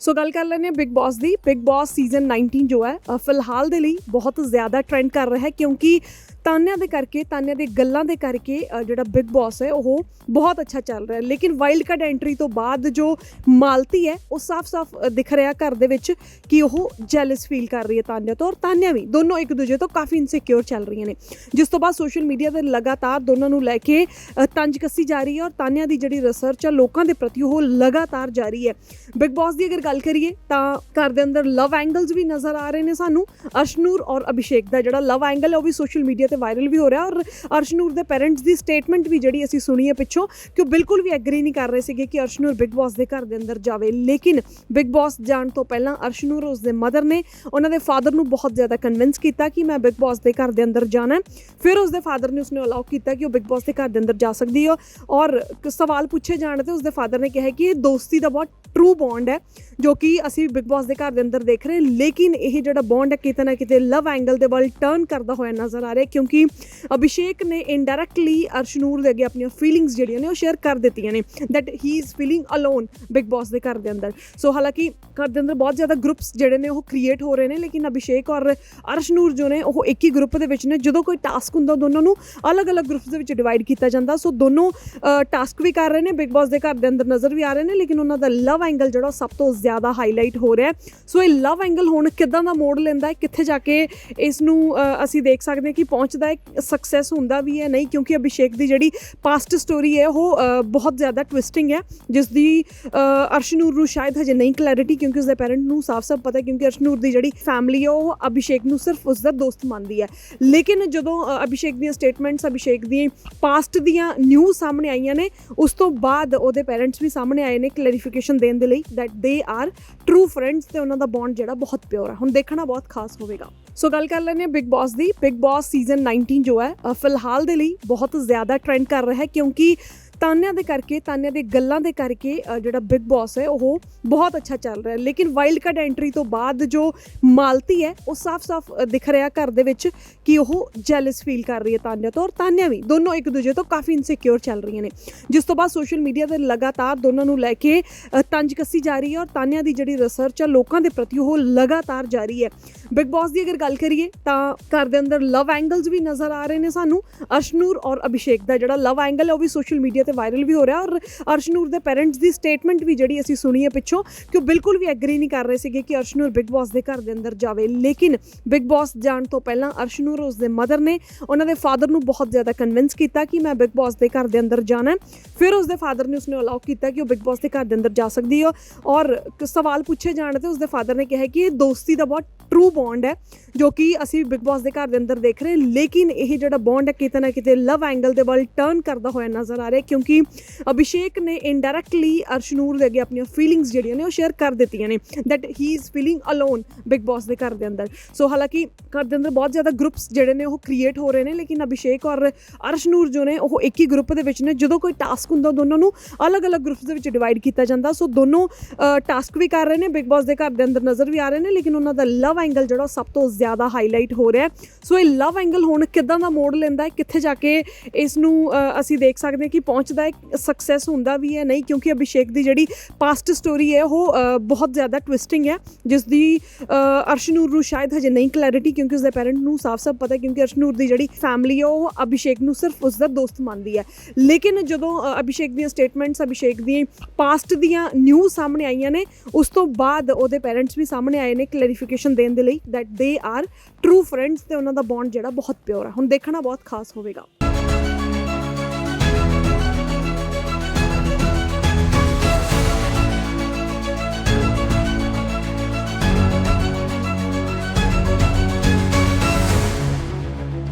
ਸੋ ਗੱਲ ਕਰ ਲੈਂਦੇ ਹਾਂ ਬਿਗ ਬਾਸ ਦੀ। ਬਿਗ ਬਾਸ ਸੀਜ਼ਨ 19 ਜੋ ਹੈ ਫਿਲਹਾਲ ਦੇ ਲਈ ਬਹੁਤ ਜ਼ਿਆਦਾ ਟ੍ਰੈਂਡ ਕਰ ਰਿਹਾ ਹੈ ਕਿਉਂਕਿ ਤਾਨਿਆਂ ਦੇ ਕਰਕੇ ਤਾਨਿਆਂ ਦੇ ਗੱਲਾਂ ਦੇ ਕਰਕੇ ਜਿਹੜਾ ਬਿਗ ਬਾਸ ਹੈ ਉਹ ਬਹੁਤ ਅੱਛਾ ਚੱਲ ਰਿਹਾ ਲੇਕਿਨ ਵਾਈਲਡ ਕਾਰਡ ਐਂਟਰੀ ਤੋਂ ਬਾਅਦ ਜੋ ਮਾਲਤੀ ਹੈ ਉਹ ਸਾਫ਼-ਸਾਫ਼ ਦਿਖ ਰਿਹਾ ਘਰ ਦੇ ਵਿੱਚ ਕਿ ਉਹ ਜੈਲਸ ਫੀਲ ਕਰ ਰਹੀ ਹੈ ਤਾਨਿਆਂ ਤੋਂ। ਔਰ ਤਾਨਿਆਂ ਵੀ ਦੋਨੋਂ ਇੱਕ ਦੂਜੇ ਤੋਂ ਕਾਫੀ ਇਨਸਿਕਿਉਰ ਚੱਲ ਰਹੀਆਂ ਨੇ। ਜਿਸ ਤੋਂ ਬਾਅਦ ਸੋਸ਼ਲ ਮੀਡੀਆ ਤੇ ਲਗਾਤਾਰ ਦੋਨਾਂ ਨੂੰ ਲੈ ਕੇ ਅ, ਤੰਜ ਕੱਸੀ ਜਾ ਰਹੀ ਹੈ ਔਰ ਤਾਨਿਆਂ ਦੀ ਜਿਹੜੀ ਰਿਸਰਚ ਆ ਲੋਕਾਂ ਦੇ ਪ੍ਰਤੀ ਉਹ ਲਗਾਤਾਰ ਜਾਰੀ ਹੈ। ਬਿਗ ਬਾਸ ਦੀ ਅਗਰ ਗੱਲ ਕਰੀਏ ਤਾਂ ਘਰ ਦੇ ਅੰਦਰ ਲਵ ਐਂਗਲਸ ਵੀ ਨਜ਼ਰ ਆ ਰਹੇ ਨੇ ਸਾਨੂੰ। ਅਸ਼ਨੂਰ ਔਰ ਅਭਿਸ਼ੇਕ ਦਾ ਜਿਹੜਾ ਲਵ ਐਂਗਲ ਹੈ ਉਹ ਵੀ ਸੋਸ਼ਲ ਮੀਡੀਆ ਤੇ ਵਾਇਰਲ ਵੀ ਹੋ ਰਿਹਾ ਔਰ ਅਰਸ਼ਨੂਰ ਦੇ ਪੈਰੈਂਟਸ ਦੀ ਸਟੇਟਮੈਂਟ ਵੀ ਜਿਹੜੀ ਅਸੀਂ ਸੁਣੀ ਹੈ ਪਿੱਛੋਂ ਕਿ ਉਹ ਬਿਲਕੁਲ ਵੀ ਐਗਰੀ ਨਹੀਂ ਕਰ ਰਹੇ ਸੀਗੇ ਕਿ ਅਰਸ਼ਨੂਰ ਬਿਗ ਬਾਸ ਦੇ ਘਰ ਦੇ ਅੰਦਰ ਜਾਵੇ। ਲੇਕਿਨ ਬਿਗ ਬਾਸ ਜਾਣ ਤੋਂ ਪਹਿਲਾਂ ਅਰਸ਼ਨੂਰ ਉਸ ਦੇ ਮਦਰ ਨੇ ਉਹਨਾਂ ਦੇ ਫਾਦਰ ਨੂੰ ਬਹੁਤ ਜ਼ਿਆਦਾ ਕਨਵਿੰਸ ਕੀਤਾ ਕਿ ਮੈਂ ਬਿਗ ਬਾਸ ਦੇ ਘਰ ਦੇ ਅੰਦਰ ਜਾਣਾ ਫਿਰ ਉਸ ਦੇ ਫਾਦਰ ਨੇ ਉਸਨੂੰ ਅਲਾਉ ਕੀਤਾ ਕਿ ਉਹ ਬਿਗ ਬਾਸ ਦੇ ਘਰ ਦੇ ਅੰਦਰ ਜਾ ਸਕਦੀ ਹੈ ਔਰ ਸਵਾਲ ਪੁੱਛੇ ਜਾਣ ਤੇ ਉਸ ਦੇ ਫਾਦਰ ਨੇ ਕਿਹਾ ਕਿ ਇਹ ਦੋਸਤੀ ਦਾ ਬਹੁਤ ਟਰੂ ਬੌਂਡ ਹੈ, ਜੋ ਕਿ ਅਸੀਂ ਬਿਗ ਬਾਸ ਦੇ ਘਰ ਦੇ ਅੰਦਰ ਦੇਖ ਰਹੇ ਲੇਕਿਨ ਇਹ ਜਿਹੜਾ ਬੌਂਡ ਹੈ, ਕਿਤੇ ਨਾ ਕਿਤੇ ਲਵ ਐਂਗਲ ਦੇ ਵੱਲ ਟਰਨ ਕਰਦਾ ਹੋਇਆ ਨਜ਼ਰ ਆ ਰਿਹਾ ਕਿਉਂਕਿ ਅਭਿਸ਼ੇਕ ਨੇ ਇਨਡਾਇਰੈਕਟਲੀ ਅਰਸ਼ਨੂਰ ਦੇ ਅੱਗੇ ਆਪਣੀਆਂ ਫੀਲਿੰਗਸ ਜਿਹੜੀਆਂ ਨੇ, ਉਹ ਸ਼ੇਅਰ ਕਰ ਦਿੱਤੀਆਂ ਨੇ that he is feeling alone Bigg Boss ਦੇ ਘਰ ਦੇ ਅੰਦਰ। ਸੋ ਹਾਲਾਂਕਿ ਘਰ ਦੇ ਅੰਦਰ ਬਹੁਤ ਜ਼ਿਆਦਾ ਗਰੁੱਪਸ ਜਿਹੜੇ ਨੇ, ਉਹ ਕ੍ਰੀਏਟ ਹੋ ਰਹੇ ਨੇ, ਲੇਕਿਨ ਅਭਿਸ਼ੇਕ ਔਰ ਅਰਸ਼ਨੂਰ ਜੋ ਨੇ, ਉਹ ਇੱਕ ਹੀ ਗਰੁੱਪ ਦੇ ਵਿੱਚ ਨੇ। ਜਦੋਂ ਕੋਈ ਟਾਸਕ ਹੁੰਦਾ ਦੋਨੋਂ ਨੂੰ ਅਲੱਗ-ਅਲੱਗ ਗਰੁੱਪਸ ਦੇ ਵਿੱਚ ਡਿਵਾਈਡ ਕੀਤਾ ਜਾਂਦਾ। ਸੋ ਦੋਨੋਂ ਟਾਸਕ ਵੀ ਕਰ ਰਹੇ ਨੇ ਬਿਗ ਬਾਸ ਦੇ ਘਰ ਦੇ ਅੰਦਰ ਨਜ਼ਰ ਵੀ ਆ ਰਹੇ ਨੇ, ਲੇਕਿਨ ਉਹਨਾਂ ਦਾ ਲਵ ਐਂਗਲ ਜਿਹੜਾ ਉਹ ਸਭ ਤੋਂ ਜ਼ਿਆਦਾ ਹਾਈਲਾਈਟ ਹੋ ਰਿਹਾ ਸੋ ਇਹ ਲਵ ਐਂਗਲ ਹੁਣ ਕਿੱਦਾਂ ਦਾ ਮੋੜ ਲੈਂਦਾ ਹੈ? ਕਿੱਥੇ ਜਾ ਕੇ ਇਸ ਨੂੰ ਅਸੀਂ ਦੇਖ ਸਕਦੇ ਹਾਂ ਕਿ ਪਹੁੰਚਦਾ ਹੈ। ਸਕਸੈਸ ਹੁੰਦਾ ਵੀ ਹੈ, ਨਹੀਂ, ਕਿਉਂਕਿ ਅਭਿਸ਼ੇਕ ਦੀ ਜਿਹੜੀ ਪਾਸਟ ਸਟੋਰੀ ਹੈ, ਉਹ ਬਹੁਤ ਜ਼ਿਆਦਾ ਟਵਿਸਟਿੰਗ ਹੈ। ਜਿਸ ਦੀ ਅਰਸ਼ਨੂਰ ਨੂੰ ਸ਼ਾਇਦ ਹਜੇ ਨਹੀਂ ਕਲੈਰਿਟੀ ਕਿਉਂਕਿ ਉਸਦੇ ਪੈਰੈਂਟ ਨੂੰ ਸਾਫ਼-ਸਾਫ਼ ਪਤਾ ਕਿਉਂਕਿ ਅਰਸ਼ਨੂਰ ਦੀ ਜਿਹੜੀ ਫੈਮਿਲੀ ਹੈ, ਉਹ ਅਭਿਸ਼ੇਕ ਨੂੰ ਸਿਰਫ ਉਸਦਾ ਦੋਸਤ ਮੰਨਦੀ ਹੈ। ਲੇਕਿਨ ਜਦੋਂ ਅਭਿਸ਼ੇਕ ਦੀਆਂ ਸਟੇਟਮੈਂਟਸ ਅਭਿਸ਼ੇਕ ਦੀ ਪਾਸਟ ਦੀਆਂ ਨਿਊਜ਼ ਸਾਹਮਣੇ ਆਈਆਂ ਨੇ, ਉਸ ਤੋਂ ਬਾਅਦ ਉਹਦੇ ਪੈਰੈਂਟਸ ਵੀ ਸਾਹਮਣੇ ਆਏ ਨੇ ਕਲੈਰੀਫਿਕੇਸ਼ਨ ਦੇਣ ਦੇ ਲਈ that they are true friends ਤੇ ਉਹਨਾਂ ਦਾ ਬੌਂਡ ਜਿਹੜਾ ਬਹੁਤ ਪਿਓਰ ਹੈ ਹੁਣ ਦੇਖਣਾ ਬਹੁਤ ਖਾਸ ਹੋਵੇਗਾ। ਸੋ ਗੱਲ ਕਰ ਲੈਂਦੇ ਹਾਂ ਬਿਗ ਬਾਸ ਦੀ। ਬਿਗ ਬਾਸ ਸੀਜ਼ਨ 19 ਜੋ ਹੈ ਫਿਲਹਾਲ ਦੇ ਲਈ ਬਹੁਤ ਜ਼ਿਆਦਾ ਟ੍ਰੈਂਡ ਕਰ ਰਿਹਾ ਹੈ ਕਿਉਂਕਿ ਤਾਨਿਆਂ ਦੇ ਕਰਕੇ, ਤਾਨਿਆਂ ਦੇ ਗੱਲਾਂ ਦੇ ਕਰਕੇ ਜਿਹੜਾ ਬਿਗ ਬਾਸ ਹੈ, ਉਹ ਬਹੁਤ ਅੱਛਾ ਚੱਲ ਰਿਹਾ ਹੈ। ਲੇਕਿਨ ਵਾਈਲਡ ਕਾਰਡ ਐਂਟਰੀ ਤੋਂ ਬਾਅਦ ਜੋ ਮਾਲਤੀ ਹੈ, ਉਹ ਸਾਫ਼-ਸਾਫ਼ ਦਿਖ ਰਿਹਾ ਘਰ ਦੇ ਵਿੱਚ ਕਿ ਉਹ ਜੈਲਸ ਫੀਲ ਕਰ ਰਹੀ ਹੈ ਤਾਨਿਆਂ ਤੋਂ। ਔਰ ਤਾਨਿਆਂ ਵੀ, ਦੋਨੋਂ ਇੱਕ ਦੂਜੇ ਤੋਂ ਕਾਫੀ ਇਨਸਿਕਿਉਰ ਚੱਲ ਰਹੀਆਂ ਨੇ। ਜਿਸ ਤੋਂ ਬਾਅਦ ਸੋਸ਼ਲ ਮੀਡੀਆ ਤੇ ਲਗਾਤਾਰ ਦੋਨਾਂ ਨੂੰ ਲੈ ਕੇ ਤੰਜ ਕੱਸੀ ਜਾ ਰਹੀ ਹੈ ਔਰ ਤਾਨਿਆਂ ਦੀ ਜਿਹੜੀ ਰਿਸਰਚ ਹੈ, ਲੋਕਾਂ ਦੇ ਪ੍ਰਤੀ ਉਹ ਲਗਾਤਾਰ ਜਾਰੀ ਹੈ। ਬਿਗ ਬਾਸ ਦੀ ਅਗਰ ਗੱਲ ਕਰੀਏ, ਤਾਂ ਘਰ ਦੇ ਅੰਦਰ ਲਵ ਐਂਗਲਸ ਵੀ ਨਜ਼ਰ ਆ ਰਹੇ ਨੇ ਸਾਨੂੰ। ਅਸ਼ਨੂਰ ਔਰ ਅਭਿਸ਼ੇਕ ਦਾ ਜਿਹੜਾ ਲਵ ਐਂਗਲ ਹੈ, ਉਹ ਵੀ ਸੋਸ਼ਲ ਮੀਡੀਆ ਤੇ ਵਾਇਰਲ ਵੀ ਹੋ ਰਿਹਾ ਔਰ ਅਰਸ਼ਨੂਰ ਦੇ ਪੈਰੈਂਟਸ ਦੀ ਸਟੇਟਮੈਂਟ ਵੀ ਜਿਹੜੀ ਅਸੀਂ ਸੁਣੀ ਹੈ ਪਿੱਛੋਂ ਕਿ ਉਹ ਬਿਲਕੁਲ ਵੀ ਐਗਰੀ ਨਹੀਂ ਕਰ ਰਹੇ ਸੀਗੇ ਕਿ ਅਰਸ਼ਨੂਰ ਬਿਗ ਬਾਸ ਦੇ ਘਰ ਦੇ ਅੰਦਰ ਜਾਵੇ। ਲੇਕਿਨ ਬਿਗ ਬਾਸ ਜਾਣ ਤੋਂ ਪਹਿਲਾਂ ਅਰਸ਼ਨੂਰ ਉਸ ਦੇ ਮਦਰ ਨੇ ਉਹਨਾਂ ਦੇ ਫਾਦਰ ਨੂੰ ਬਹੁਤ ਜ਼ਿਆਦਾ ਕਨਵਿੰਸ ਕੀਤਾ ਕਿ ਮੈਂ ਬਿਗ ਬਾਸ ਦੇ ਘਰ ਦੇ ਅੰਦਰ ਜਾਣਾ ਫਿਰ ਉਸ ਦੇ ਫਾਦਰ ਨੇ ਉਸਨੂੰ ਅਲਾਉ ਕੀਤਾ ਕਿ ਉਹ ਬਿਗ ਬਾਸ ਦੇ ਘਰ ਦੇ ਅੰਦਰ ਜਾ ਸਕਦੀ ਹੈ ਔਰ ਸਵਾਲ ਪੁੱਛੇ ਜਾਣ ਤੇ ਉਸ ਦੇ ਫਾਦਰ ਨੇ ਕਿਹਾ ਕਿ ਇਹ ਦੋਸਤੀ ਦਾ ਬਹੁਤ ਟਰੂ ਬੌਂਡ ਹੈ, ਜੋ ਕਿ ਅਸੀਂ ਬਿਗ ਬਾਸ ਦੇ ਘਰ ਦੇ ਅੰਦਰ ਦੇਖ ਰਹੇ ਲੇਕਿਨ ਇਹ ਜਿਹੜਾ ਬੌਂਡ ਹੈ ਕਿਤੇ ਨਾ ਕਿਤੇ ਲਵ ਐਂਗਲ ਦੇ ਵੱਲ ਟਰਨ ਕਰਦਾ ਹੋਇਆ ਨਜ਼ਰ ਆ ਰਿਹਾ ਕਿਉਂਕਿ ਅਭਿਸ਼ੇਕ ਨੇ ਇਨਡਾਇਰੈਕਟਲੀ ਅਰਸ਼ਨੂਰ ਦੇ ਅੱਗੇ ਆਪਣੀਆਂ ਫੀਲਿੰਗਸ ਜਿਹੜੀਆਂ ਨੇ ਉਹ ਸ਼ੇਅਰ ਕਰ ਦਿੱਤੀਆਂ ਨੇ that he is feeling alone Bigg Boss ਦੇ ਘਰ ਦੇ ਅੰਦਰ। ਸੋ ਹਾਲਾਂਕਿ ਘਰ ਦੇ ਅੰਦਰ ਬਹੁਤ ਜ਼ਿਆਦਾ ਗਰੁੱਪਸ ਜਿਹੜੇ ਨੇ ਉਹ ਕ੍ਰੀਏਟ ਹੋ ਰਹੇ ਨੇ, ਲੇਕਿਨ ਅਭਿਸ਼ੇਕ ਔਰ ਅਰਸ਼ਨੂਰ ਜੋ ਨੇ ਉਹ ਇੱਕ ਹੀ ਗਰੁੱਪ ਦੇ ਵਿੱਚ ਨੇ। ਜਦੋਂ ਕੋਈ ਟਾਸਕ ਹੁੰਦਾ ਦੋਨੋਂ ਨੂੰ ਅਲੱਗ-ਅਲੱਗ ਗਰੁੱਪਸ ਦੇ ਵਿੱਚ ਡਿਵਾਈਡ ਕੀਤਾ ਜਾਂਦਾ। ਸੋ ਦੋਨੋਂ ਟਾਸਕ ਵੀ ਕਰ ਰਹੇ ਨੇ ਬਿਗ ਬਾਸ ਦੇ ਘਰ ਦੇ ਅੰਦਰ ਨਜ਼ਰ ਵੀ ਆ ਰਹੇ ਨੇ, ਲੇਕਿਨ ਉਹਨਾਂ ਦਾ ਲਵ ਐਂਗਲ ਜਿਹੜਾ ਉਹ ਸਭ ਤੋਂ ਜ਼ਿਆਦਾ ਹਾਈਲਾਈਟ ਹੋ ਰਿਹਾ ਸੋ ਇਹ ਲਵ ਐਂਗਲ ਹੁਣ ਕਿੱਦਾਂ ਦਾ ਮੋੜ ਲੈਂਦਾ ਹੈ, ਕਿੱਥੇ ਜਾ ਕੇ ਇਸ ਨੂੰ ਅਸੀਂ ਦੇਖ ਸਕਦੇ ਹਾਂ ਕਿ ਪਹੁੰਚ ਦਾ ਇੱਕ ਸਕਸੈਸ ਹੁੰਦਾ ਵੀ ਹੈ, ਨਹੀਂ, ਕਿਉਂਕਿ ਅਭਿਸ਼ੇਕ ਦੀ ਜਿਹੜੀ ਪਾਸਟ ਸਟੋਰੀ ਹੈ, ਉਹ ਬਹੁਤ ਜ਼ਿਆਦਾ ਟਵਿਸਟਿੰਗ ਹੈ ਜਿਸ ਦੀ ਅਰਸ਼ਨੂਰ ਨੂੰ ਸ਼ਾਇਦ ਹਜੇ ਨਹੀਂ ਕਲੈਰਿਟੀ ਕਿਉਂਕਿ ਉਸਦੇ ਪੈਰੈਂਟ ਨੂੰ ਸਾਫ਼-ਸਾਫ਼ ਪਤਾ ਕਿਉਂਕਿ ਅਰਸ਼ਨੂਰ ਦੀ ਜਿਹੜੀ ਫੈਮਿਲੀ ਹੈ, ਉਹ ਅਭਿਸ਼ੇਕ ਨੂੰ ਸਿਰਫ ਉਸਦਾ ਦੋਸਤ ਮੰਨਦੀ ਹੈ। ਲੇਕਿਨ ਜਦੋਂ ਅਭਿਸ਼ੇਕ ਦੀਆਂ ਸਟੇਟਮੈਂਟਸ ਅਭਿਸ਼ੇਕ ਦੀ ਪਾਸਟ ਦੀਆਂ ਨਿਊਜ਼ ਸਾਹਮਣੇ ਆਈਆਂ ਨੇ, ਉਸ ਤੋਂ ਬਾਅਦ ਉਹਦੇ ਪੈਰੈਂਟਸ ਵੀ ਸਾਹਮਣੇ ਆਏ ਨੇ ਕਲੈਰੀਫਿਕੇਸ਼ਨ ਦੇਣ ਦੇ ਲਈ that they are true friends ਤੇ ਉਹਨਾਂ ਦਾ ਬੌਂਡ ਜਿਹੜਾ ਬਹੁਤ ਪਿਓਰ ਹੈ ਹੁਣ ਦੇਖਣਾ ਬਹੁਤ ਖਾਸ ਹੋਵੇਗਾ।